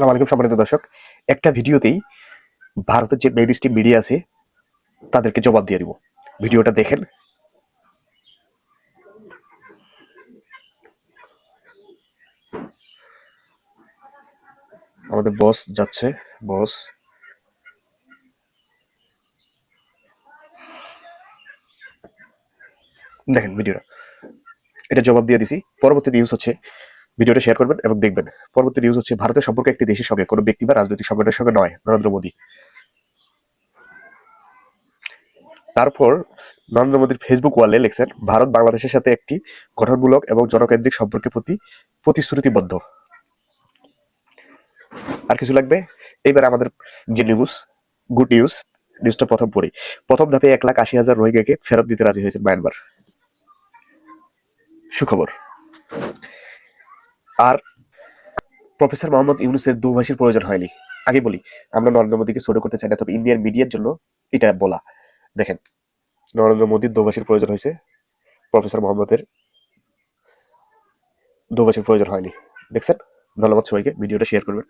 আসসালামু আলাইকুম সম্মানিত দর্শক। একটা ভিডিওতেই ভারতের যে মেইন স্ট্রিম মিডিয়া আছে, তাদেরকে জবাব দিয়ে দিব। ভিডিওটা দেখেন। আমাদের বস যাচ্ছে বস দেখেন ভিডিওটা। এটা জবাব দিয়ে দিছি। পরবর্তী নিউজ হচ্ছে ভিডিওটা শেয়ার করবেন এবং দেখবেন। পরবর্তী নিউজ হচ্ছে ভারতের সম্পর্ক একটি দেশের সঙ্গে। কোনো ব্যক্তি বা রাজনৈতিক সংগঠনের সঙ্গে নয়, নরেন্দ্র মোদী। তারপর নরেন্দ্র মোদীর ফেসবুক ওয়ালে লিখছেন, ভারত বাংলাদেশের সাথে একটি গঠনমূলক এবং জনকেন্দ্রিক সম্পর্কের প্রতি প্রতিশ্রুতিবদ্ধ। আর কিছু লাগবে? এইবার আমাদের যে নিউজ গুড নিউজ নিউজটা প্রথম পড়ি। প্রথম ধাপে এক লাখ আশি হাজার রোহিঙ্গাকে ফেরত দিতে রাজি হয়েছে মায়ানমার। সুখবর। আর প্রফেসর মোহাম্মদ ইউনুসের দুভাষীর প্রয়োজন হয়নি। আগে বলি, আমরা নরেন্দ্র মোদীকে ছোট করতে চাই না, তবে ইন্ডিয়ান মিডিয়ার জন্য এটা বলা। দেখেন, নরেন্দ্র মোদীর দুভাষীর প্রয়োজন হয়েছে, প্রফেসর মোহাম্মদের দুভাষীর প্রয়োজন হয়নি। দেখছেন? ধন্যবাদ সবাইকে, ভিডিওটা শেয়ার করবেন।